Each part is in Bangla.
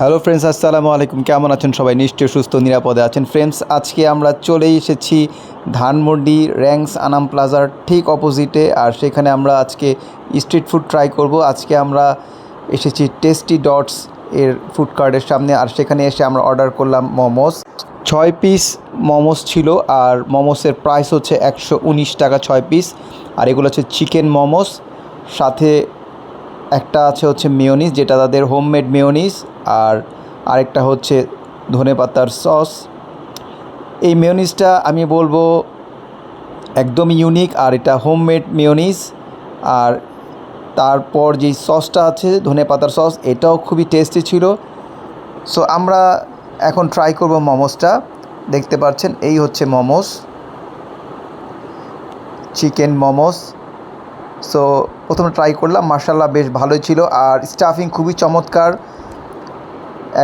হ্যালো ফ্রেন্ডস আসসালামু আলাইকুম। কেমন আছেন সবাই? নিশ্চয়ই সুস্থ, নিরাপদে আছেন। ফ্রেন্ডস আজকে আমরা চলেই এসেছি ধানমন্ডি র্যাঙ্কস আনাম প্লাজার ঠিক অপোজিটে আর সেখানে আমরা আজকে স্ট্রিট ফুড ট্রাই করব। আজকে আমরা এসেছি টেস্টি ডটস এর ফুড কার্টের সামনে, আর সেখানে এসে আমরা অর্ডার করলাম মোমোস ছয় পিস মোমোস ছিল, আর মোমোসের প্রাইস হচ্ছে একশো উনিশ টাকা ছয় পিস আর এগুলো হচ্ছে চিকেন মোমোস সাথে একটা আছে হচ্ছে মেয়োনিজ, যেটা তাদের হোমমেড মেয়োনিজ, আর আরেকটা হচ্ছে ধনেপাতার সস। এই মেয়োনিজটা আমি বলব একদম ইউনিক আর এটা হোমমেড মেয়োনিজ, আর তারপর যেই সসটা আছে ধনেপাতার সস, এটাও খুবই টেস্টি ছিল। সো আমরা এখন ট্রাই করব মোমোসটা দেখতে পাচ্ছেন, এই হচ্ছে মোমোস চিকেন মোমোস সো প্রথমে ট্রাই করলাম মার্শাল্লাহ বেশ ভালোই ছিল। আর স্টাফিং খুবই চমৎকার।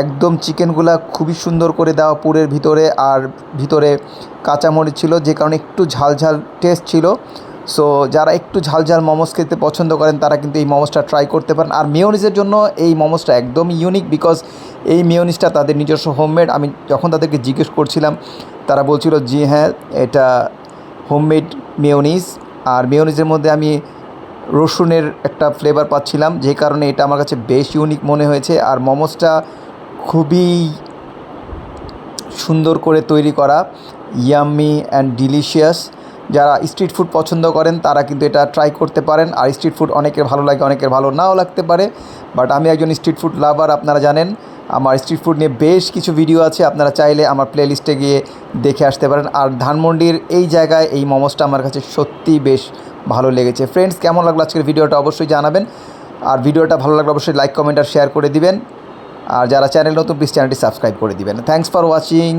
একদম চিকেনগুলা খুবই সুন্দর করে দেওয়া পুরের ভিতরে। আর ভিতরে কাঁচামরিচ ছিল, যে কারণে একটু ঝাল ঝাল টেস্ট ছিল। সো যারা একটু ঝাল ঝাল মোমোস খেতে পছন্দ করেন, তারা কিন্তু এই মোমোসটা ট্রাই করতে পারেন। আর মেয়োনিজের জন্য এই মোমোসটা একদম ইউনিক বিকজ এই মেয়োনিজটা তাদের নিজস্ব হোমমেড আমি যখন তাদেরকে জিজ্ঞেস করছিলাম, তারা বলছিল, জি হ্যাঁ এটা হোমমেড মেয়োনিজ আর মেয়োনিজের মধ্যে আমি রসুনের একটা ফ্লেভার পাচ্ছিলাম, যে কারণে এটা আমার কাছে বেশ ইউনিক মনে হয়েছে। আর মোমোসটা খুবই সুন্দর করে তৈরি করা ইয়াম্মি অ্যান্ড ডিলিশিয়াস যারা স্ট্রিট ফুড পছন্দ করেন, তারা কিন্তু এটা ট্রাই করতে পারেন। আর স্ট্রিট ফুড অনেকের ভালো লাগে, অনেকের ভালো নাও লাগতে পারে। বাট আমি একজন স্ট্রিট ফুড লাভার আপনারা জানেন, আমার স্ট্রিট ফুড নিয়ে বেশ কিছু ভিডিও আছে। আপনারা চাইলে আমার প্লেলিস্টে গিয়ে দেখে আসতে পারেন। আর ধানমন্ডির এই জায়গায় এই মোমোসটা আমার কাছে সত্যিই বেশ ভালো লেগেছে। ফ্রেন্ডস কেমন লাগল আজকের ভিডিওটা অবশ্যই জানাবেন। আর ভিডিওটা ভালো লাগলে অবশ্যই লাইক কমেন্ট আর শেয়ার করে দিবেন। আর যারা চ্যানেল নতুন প্লিজ চ্যানেলটি সাবস্ক্রাইব করে দিবেন। Thanks for watching